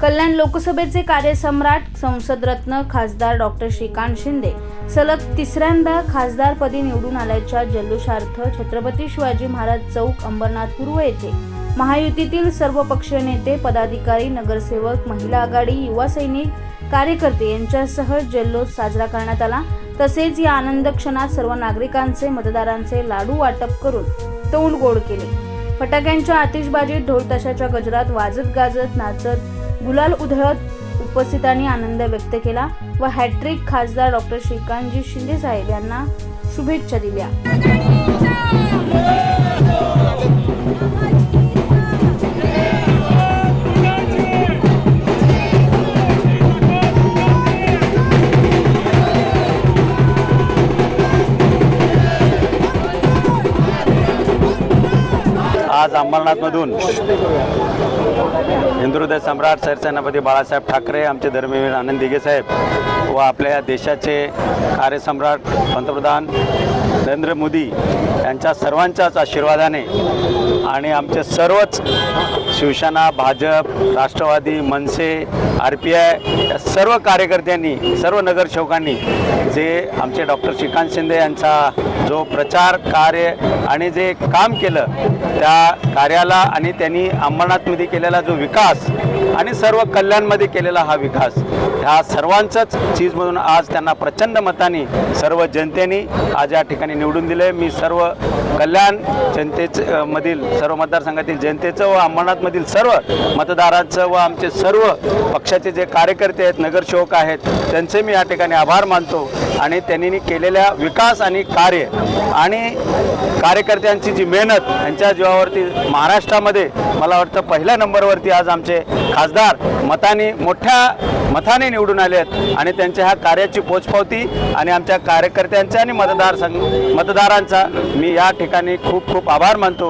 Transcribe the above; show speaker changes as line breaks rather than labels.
कल्याण लोकसभेचे कार्यसम्राट संसदरत्न खासदार डॉक्टर श्रीकांत शिंदे. सलग तिसऱ्यांदा खासदारपदी निवडून आल्याच्या जल्लोषार्थ छत्रपती शिवाजी महाराज चौक अंबरनाथ पूर्व येथे. महायुतीतील सर्व पक्षीय नेते पदाधिकारी नगरसेवक महिला आघाडी युवा सैनिक कार्यकर्ते यांच्यासह जल्लोष साजरा करण्यात आला. तसेच या आनंद क्षणात सर्व नागरिकांचे मतदारांचे लाडू वाटप करून तोंड गोड केले. फटाक्यांच्या आतिषबाजीत ढोल तशाच्या गजरात वाजत गाजत नाचत गुलाल उधळत उपस्थितांनी आनंद व्यक्त केला व हॅट्रिक खासदार डॉक्टर श्रीकांतजी शिंदे साहेब यांना शुभेच्छा दिल्या.
आज अंबरनाथमधून हिंदुहृदय सम्राट सरसेनापती बाळासाहेब ठाकरे आमचे धर्मवीर आनंद दिघे साहेब व आपल्या देशाचे कार्यसम्राट पंतप्रधान नरेंद्र मोदी यांच्या सर्वांच्याच आशीर्वादाने आणि आमचे सर्वच Shiv Sena Bhajap Rashtravadi Manase R P I या सर्व कार्यकर्त्यांनी सर्व नगरसेवकांनी जे आमचे डॉक्टर श्रीकांत शिंदे यांचा जो प्रचार कार्य आणि जे काम केलं त्या कार्याला आणि त्यांनी अंबरनाथमध्ये झालेला जो विकास आणि सर्व कल्याणमध्ये केलेला हा विकास ह्या सर्वांचंच चीजमधून आज त्यांना प्रचंड मताने सर्व जनतेने आज या ठिकाणी निवडून दिले. मी सर्व कल्याण जनतेचं मधील सर्व मतदारसंघातील जनतेचं व अंबरनाथमधील सर्व मतदारांचं व आमचे सर्व पक्षाचे जे कार्यकर्ते आहेत नगरसेवक आहेत त्यांचे मी या ठिकाणी आभार मानतो. आणि त्यांनी केलेल्या विकास आणि कार्य आणि कार्यकर्त्यांची जी मेहनत यांच्या जीवावरती महाराष्ट्रामध्ये मला वाटतं पहिल्या नंबरवरती आज आमचे खासदार मताने मोठ्या मताने निवडून आले आहेत आणि त्यांच्या ह्या कार्याची पोचपावती आणि आमच्या कार्यकर्त्यांचा आणि मतदार संघ मतदारांचा मी या ठिकाणी खूप खूप आभार मानतो.